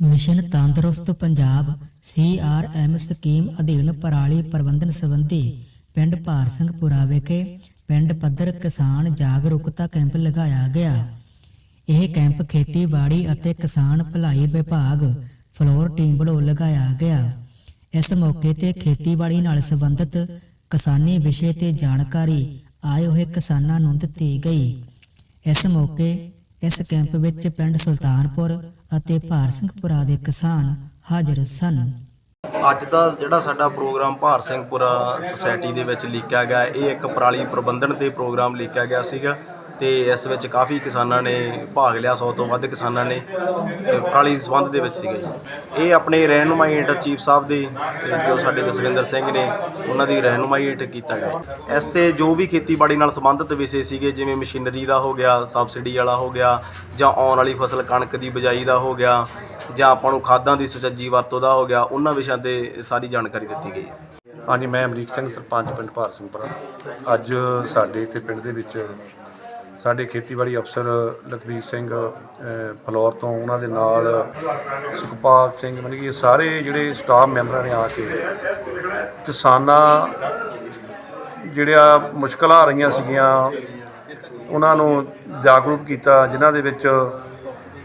Mission ਤੰਦਰੁਸਤ Punjab CRM scheme ਅਧੀਨ ਪਰਾਲੀ ਪ੍ਰਬੰਧਨ ਸੰਬੰਧੀ ਪਿੰਡ ਭਾਰ ਸਿੰਘਪੁਰਾ ਵਿਖੇ ਪਿੰਡ ਪੱਧਰ ਕਿਸਾਨ ਜਾਗਰੂਕਤਾ ਕੈਂਪ ਲਗਾਇਆ ਗਿਆ। ਇਹ ਕੈਂਪ ਖੇਤੀਬਾੜੀ ਅਤੇ ਕਿਸਾਨ ਭਲਾਈ ਵਿਭਾਗ ਫਲੋਰ ਟੀਮ ਵੱਲੋਂ ਲਗਾਇਆ ਗਿਆ। ਇਸ ਮੌਕੇ ਤੇ ਖੇਤੀਬਾੜੀ ਨਾਲ ਸੰਬੰਧਿਤ ਕਿਸਾਨੀ ਵਿਸ਼ੇ ਤੇ ਜਾਣਕਾਰੀ ਆਏ ਹੋਏ ਕਿਸਾਨਾਂ ਨੂੰ ਦਿੱਤੀ ਗਈ। ਇਸ ਮੌਕੇ ਇਸ ਕੈਂਪ ਵਿੱਚ ਪਿੰਡ ਸੁਲਤਾਨਪੁਰ ਅਤੇ ਭਾਰ ਸਿੰਘਪੁਰਾ ਦੇ ਕਿਸਾਨ ਹਾਜ਼ਰ ਸਨ। ਅੱਜ ਦਾ ਜਿਹੜਾ ਸਾਡਾ ਪ੍ਰੋਗਰਾਮ ਭਾਰ ਸਿੰਘਪੁਰਾ ਸੁਸਾਇਟੀ ਦੇ ਵਿੱਚ ਲਿਖਿਆ ਗਿਆ, ਇਹ ਇੱਕ ਪਰਾਲੀ ਪ੍ਰਬੰਧਨ ਤੇ ਪ੍ਰੋਗਰਾਮ ਲਿਖਿਆ ਗਿਆ ਸੀਗਾ। ਤੇ ਇਸ ਵਿੱਚ ਕਾਫੀ ਕਿਸਾਨਾਂ ਨੇ ਭਾਗ ਲਿਆ 100 ਤੋਂ ਵੱਧ ਕਿਸਾਨਾਂ ਨੇ ਪਰਾਲੀ ਸੰਬੰਧ ਦੇ ਵਿੱਚ ਸੀਗੇ ਜੀ। ਇਹ ਆਪਣੇ ਰਹਿਨੁਮਾਈ ਹੇਠ ਚੀਫ ਸਾਹਿਬ ਦੇ ਜੋ ਸਾਡੇ ਜਸਵਿੰਦਰ ਸਿੰਘ ਨੇ, ਉਹਨਾਂ ਦੀ ਰਹਿਨੁਮਾਈ ਹੇਠ ਕੀਤਾ ਗਿਆ। ਇਸ ਤੇ ਜੋ ਵੀ ਖੇਤੀਬਾੜੀ ਨਾਲ ਸੰਬੰਧਿਤ ਵਿਸ਼ੇ ਸੀਗੇ, ਜਿਵੇਂ ਮਸ਼ੀਨਰੀ ਦਾ ਹੋ ਗਿਆ, ਸਬਸਿਡੀ ਵਾਲਾ ਹੋ ਗਿਆ, ਜਾਂ ਆਉਣ ਵਾਲੀ ਫਸਲ ਕਣਕ ਦੀ ਬਿਜਾਈ ਦਾ ਹੋ ਗਿਆ, ਜਾਂ ਆਪਾਂ ਨੂੰ ਖਾਦਾਂ ਦੀ ਸੁਚੱਜੀ ਵਰਤੋਂ ਦਾ ਹੋ ਗਿਆ, ਉਹਨਾਂ ਵਿਸ਼ਿਆਂ ਤੇ ਸਾਰੀ ਜਾਣਕਾਰੀ ਦਿੱਤੀ ਗਈ ਹੈ। ਹਾਂਜੀ, ਮੈਂ ਅਮਰੀਕ ਸਿੰਘ, ਸਰਪੰਚ ਪਿੰਡ ਭਾਰ ਸਿੰਘਪੁਰਾ ਅੱਜ ਸਾਡੇ ਇੱਥੇ ਪਿੰਡ ਦੇ ਵਿੱਚ ਸਾਡੇ ਖੇਤੀਬਾੜੀ ਅਫਸਰ ਲਖਵੀਰ ਸਿੰਘ ਫਲੌਰ ਤੋਂ ਉਹਨਾਂ ਦੇ ਨਾਲ ਸੁਖਪਾਲ ਸਿੰਘ, ਮਤਲਬ ਕਿ ਸਾਰੇ ਜਿਹੜੇ ਸਟਾਫ ਮੈਂਬਰਾਂ ਨੇ ਆ ਕੇ ਕਿਸਾਨਾਂ ਜਿਹੜੀਆਂ ਮੁਸ਼ਕਲਾਂ ਆ ਰਹੀਆਂ ਸੀਗੀਆਂ, ਉਹਨਾਂ ਨੂੰ ਜਾਗਰੂਕ ਕੀਤਾ, ਜਿਨ੍ਹਾਂ ਦੇ ਵਿੱਚ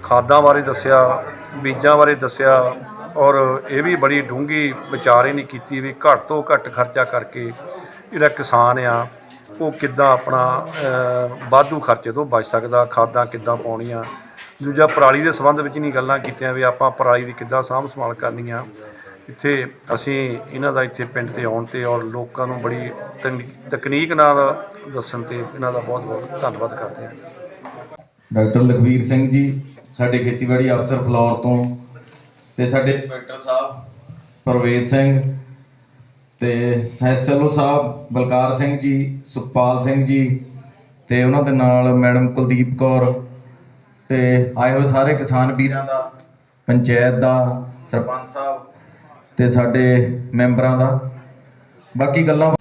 ਖਾਦਾਂ ਬਾਰੇ ਦੱਸਿਆ, ਬੀਜਾਂ ਬਾਰੇ ਦੱਸਿਆ ਔਰ ਇਹ ਵੀ ਬੜੀ ਡੂੰਘੀ ਵਿਚਾਰੇ ਨਹੀਂ ਕੀਤੀ ਵੀ ਘੱਟ ਤੋਂ ਘੱਟ ਖਰਚਾ ਕਰਕੇ ਜਿਹੜਾ ਕਿਸਾਨ ਆ ਉਹ ਕਿੱਦਾਂ ਆਪਣਾ ਅਹ, ਵਾਧੂ ਖਰਚੇ ਤੋਂ ਬਚ ਸਕਦਾ ਖਾਦਾਂ ਕਿੱਦਾਂ ਪਾਉਣੀਆਂ। ਦੂਜਾ ਪਰਾਲੀ ਦੇ ਸੰਬੰਧ ਵਿੱਚ ਨਹੀਂ ਗੱਲਾਂ ਕੀਤੀਆਂ ਵੀ ਆਪਾਂ ਪਰਾਲੀ ਦੀ ਕਿੱਦਾਂ ਸਾਂਭ ਸੰਭਾਲ ਕਰਨੀ ਆ। ਇੱਥੇ ਅਸੀਂ ਇਹਨਾਂ ਦਾ ਇੱਥੇ ਪਿੰਡ ਤੇ ਆਉਣ ਤੇ ਔਰ ਲੋਕਾਂ ਨੂੰ ਬੜੀ ਤਕਨੀ- ਤਕਨੀਕ ਨਾਲ ਦੱਸਣ ਤੇ ਇਹਨਾਂ ਦਾ ਬਹੁਤ ਬਹੁਤ ਧੰਨਵਾਦ ਕਰਦੇ ਹਾਂ। ਡਾਕਟਰ ਲਖਵੀਰ ਸਿੰਘ ਜੀ ਸਾਡੇ ਖੇਤੀਬਾੜੀ ਅਫਸਰ ਫਲੌਰ ਤੋਂ ਤੇ ਸਾਡੇ ਇੰਸਪੈਕਟਰ ਸਾਹਿਬ ਪ੍ਰਵੇਸ਼ ਸਿੰਘ ਤੇ ਐਸਐਲਓ ਸਾਹਿਬ ਬਲਕਾਰ ਸਿੰਘ ਜੀ, ਸੁਖਪਾਲ ਸਿੰਘ ਜੀ ਤੇ ਉਹਨਾਂ ਦੇ ਨਾਲ ਮੈਡਮ ਕੁਲਦੀਪ ਕੌਰ ਤੇ ਆਏ ਹੋਏ ਸਾਰੇ ਕਿਸਾਨ ਵੀਰਾਂ ਦਾ, ਪੰਚਾਇਤ ਦਾ, ਸਰਪੰਚ ਸਾਹਿਬ ਤੇ ਸਾਡੇ ਮੈਂਬਰਾਂ ਦਾ। ਬਾਕੀ ਗੱਲਾਂ